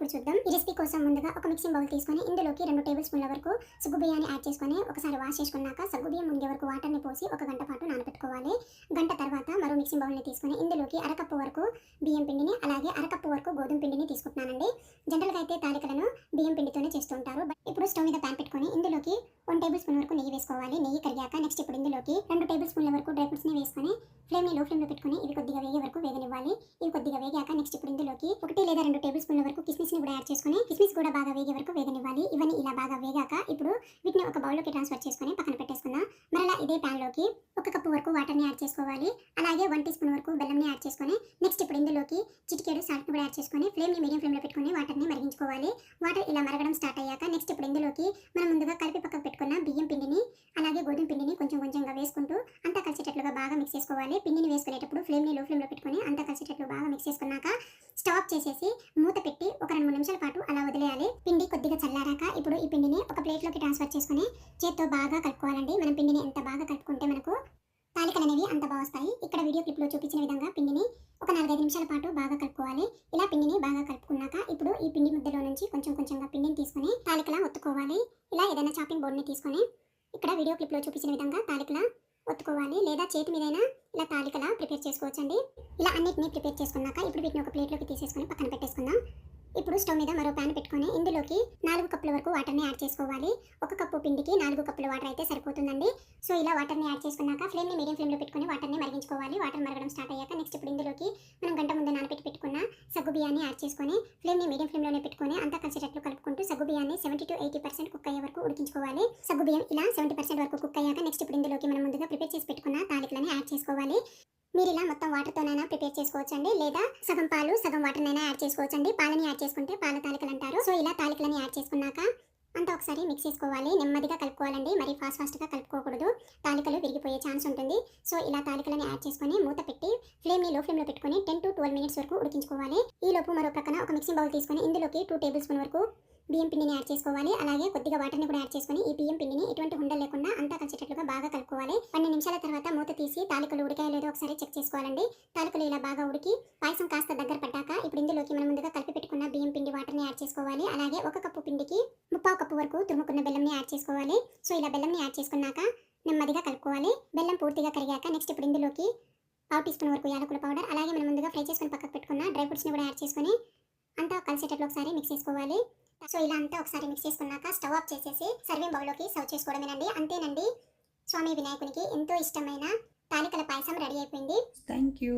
ఇప్పుడు చూద్దాం. ఈ రెసిపీ కోసం ముందుగా ఒక మిక్సింగ్ బౌల్ తీసుకొని ఇందులోకి రెండు టేబుల్ స్పూన్ల వరకు సగ్గు బియ్యాన్ని యాడ్ చేసుకొని ఒకసారి వాష్ చేసుకున్నాక సగ్గు బియ్యం ముందే వరకు వాటర్ని పోసి ఒక గంట పాటు నానబెట్టుకోవాలి గంట తర్వాత మరో మిక్సింగ్ బౌల్ని తీసుకొని ఇందులోకి అరకప్పు వరకు బియ్యం పిండిని అలాగే అరకప్పు వరకు గోధుమ పిండిని తీసుకుంటున్నానండి. జనరల్గా అయితే తాలికలను బియ్యం పిండితోనే చేస్తుంటారు ఇప్పుడు స్టవ్ మీద ప్యాన్ పెట్టుకొని ఇందులోకి వన్ టేబుల్ స్పూన్ వరకు నెయ్యి కరిగాక నెక్స్ట్ ఇప్పుడు ఇందులోకి రెండు టేబుల్ స్పూన్ల వరకు డ్రై ఫ్రూట్స్ని వేసుకొని ఫ్లేమ్ని లో ఫ్లేమ్లో పెట్టుకొని ఇవి కొద్దిగా వేగే వరకు వేగనివ్వాలి. ఇవి కొద్దిగా వేగాక నెక్స్ట్ ఇప్పుడు ఇందులోకి ఒకటి లేదా రెండు టేబుల్ స్పూన్ల వరకు కిస్మిస్ని కూడా యాడ్ చేసుకొని కిస్మిస్ కూడా బాగా వేగే వరకు వేగనివ్వాలి. ఇవన్నీ ఇలా బాగా వేగాక ఇప్పుడు వీటిని ఒక బౌల్లోకి ట్రాన్స్ఫర్ చేసుకొని పక్కన పెట్టేసి మరలా ఇదే ప్యాన్లోకి ఒక కప్పు వరకు వాటర్ని యాడ్ చేసుకోవాలి. అలాగే వన్ టీ స్పూన్ వరకు బెల్లంని యాడ్ చేసుకొని నెక్స్ట్ ఇప్పుడు ఇందులోకి చిటికేడు సాల్ట్ కూడా యాడ్ చేసుకొని ఫ్లేమ్ని మీడియం ఫ్లేమ్లో లో పెట్టుకొని వాటర్ మరిగించుకోవాలి. వాటర్ ఇలా మరగడం స్టార్ట్ అయ్యాక నెక్స్ట్ ఇప్పుడు ఇందులోకి మనం ముందుగా కలిపి పక్కకు పెట్టుకున్న బియ్యం పిండిని అలాగే గోధుమ పిండిని కొంచెం కొంచెంగా వేసుకుంటూ అంతా కలిసేటట్లుగా బాగా మిక్స్ చేసుకోవాలి. పిండిని వేసుకునేటప్పుడు ఫ్లేమ్ని లో ఫ్లేమ్లో పెట్టుకొని అంతా కలిసేటట్లు బాగా మిక్స్ చేసుకున్నాక స్టాప్ చేసేసి మూత పెట్టి ఒక రెండు మూడు నిమిషాల పాటు కొద్దిగా చల్లారాక ఇప్పుడు ఈ పిండిని ఒక ప్లేట్లోకి ట్రాన్స్ఫర్ చేసుకుని చేత్తో బాగా కలుపుకోవాలండి. మనం పిండిని ఎంత బాగా కలుపుకుంటే మనకు తాలికలు అనేవి అంత బాగా వస్తాయి ఇక్కడ వీడియో క్లిప్లో చూపించిన విధంగా పిండిని ఒక నాలుగైదు నిమిషాల పాటు బాగా కలుపుకోవాలి. ఇలా పిండిని బాగా కలుపుకున్నాక ఇప్పుడు ఈ పిండి ముద్దలో నుంచి కొంచెం కొంచెంగా పిండిని తీసుకొని తాలికలా ఒత్తుకోవాలి. ఇలా ఏదైనా చాపింగ్ బోర్డ్ని తీసుకొని ఇక్కడ వీడియో క్లిప్లో చూపించిన విధంగా తాలికలా ఒత్తుకోవాలి. లేదా చేతి మీదైనా ఇలా తాలికలా ప్రిపేర్ చేసుకోవచ్చండి. ఇలా అన్నిటిని ప్రిపేర్ చేసుకున్నాక ఇప్పుడు వీటిని ఒక ప్లేట్లోకి తీసేసుకొని పక్కన పెట్టేసుకుందాం. ఇప్పుడు స్టవ్ మీద మరో ప్యాన్ పెట్టుకొని ఇందులోకి నాలుగు కప్పుల వరకు వాటర్ని యాడ్ చేసుకోవాలి. ఒక కప్పు పిండికి నాలుగు కప్పుల వాటర్ అయితే సరిపోతుందండి. సో ఇలా వాటర్ని యాడ్ చేసుకున్నాక ఫ్లేమ్ని మీడియం ఫ్లేమ్లో పెట్టుకొని వాటర్ని మరిగించుకోవాలి. వాటర్ మరగడం స్టార్ట్ అయ్యాక నెక్స్ట్ ఇప్పుడు ఇందులోకి మనం గంట ముందు నానబెట్టి పెట్టుకున్న సగ్గు బియ్యాన్ని యాడ్ చేసుకొని ఫ్లేమ్ని మీడియం ఫ్లేమ్లోనే పెట్టుకొని అంతా కలిసేటట్లు కలుపుకుంటూ సగ్గు బియ్యాన్ని seventy to eighty percent cook అయ్యే వరకు ఉడికించుకోవాలి. సగ్గు బియ్యం ఇలా సెవెంటీ పర్సెంట్ వరకు కుక్ అయ్యాక నెక్స్ట్ ఇప్పుడు ఇందులోకి మనం ముందుగా ప్రిపేర్ చేసి పెట్టుకున్న తాలికలని యాడ్ చేసుకోవాలి. మీరు ఇలా మొత్తం వాటర్తోనైనా ప్రిపేర్ చేసుకోవచ్చండి. లేదా సగం పాలు సగం వాటర్నైనా యాడ్ చేసుకోవచ్చండి. పాలని యాడ్ చేసుకుంటే పాల తాలికలు అంటారు. సో ఇలా తాలికలని యాడ్ చేసుకున్నాక అంతా ఒకసారి మిక్స్ చేసుకోవాలి. నెమ్మదిగా కలుపుకోవాలండి. మరి ఫాస్ట్ ఫాస్ట్గా కలుపుకోకూడదు. తాలికలు విరిగిపోయే ఛాన్స్ ఉంటుంది. సో ఇలా తాలికలను యాడ్ చేసుకొని మూత పెట్టి ఫ్లేమ్ని లో ఫ్లేమ్లో పెట్టుకొని టెన్ టు ట్వెల్వ్ మినిట్స్ వరకు ఉడికించుకోవాలి. ఈ లోపు మరో ప్రక్కన ఒక మిక్సింగ్ బౌల్ తీసుకొని ఇందులోకి టూ టేబుల్ స్పూన్ వరకు బియ్యం పిండిని యాడ్ చేసుకోవాలి. అలాగే కొద్దిగా వాటర్ని కూడా యాడ్ చేసుకొని ఈ బియ్యం పిండిని ఎటువంటి ఉండలు లేకుండా అంతా కలిసేటట్లుగా బాగా కలుపుకోవాలి. పన్నెండు నిమిషాల తర్వాత మూత తీసి తాలికలు ఉడికాయో లేదో ఒకసారి చెక్ చేసుకోవాలండి. తాలికలు ఇలా బాగా ఉడికి పాయసం కాస్త దగ్గర పడ్డాక ఇప్పుడు ఇందులో మనం ముందుగా కలిపి పెట్టుకున్న బియ్యం పిండి చేసుకోవాలి. అలాగే ఒక కప్పు పిండికి ముప్పావు కప్పు వరకు తురుముకున్న బెల్లంని యాడ్ చేసుకోవాలి. సో ఇలా బెల్లంని యాడ్ చేసుకున్నాక నెమ్మదిగా కలుపుకోవాలి. బెల్లం పూర్తిగా కరిగాక నెక్స్ట్ ఇప్పుడు ఇందులోకి పావు టీ స్పూన్ వరకు యాలకుల పౌడర్ అలాగే మనం ముందుగా ఫ్రై చేసుకుని పక్కకు పెట్టుకున్న డ్రై ఫ్రూట్స్ని కూడా యాడ్ చేసుకుని అంతా కలిసేటట్లు ఒకసారి మిక్స్ చేసుకోవాలి. సో ఇలా అంతా ఒకసారి మిక్స్ చేసుకున్నాక స్టవ్ ఆఫ్ చేసేసి సర్వింగ్ బౌల్లోకి సర్వ్ చేసుకోవడమేనండి. అంతేనండి. స్వామి వినాయకునికి ఎంతో ఇష్టమైన తాలికల పాయసం రెడీ అయిపోయింది. Thank you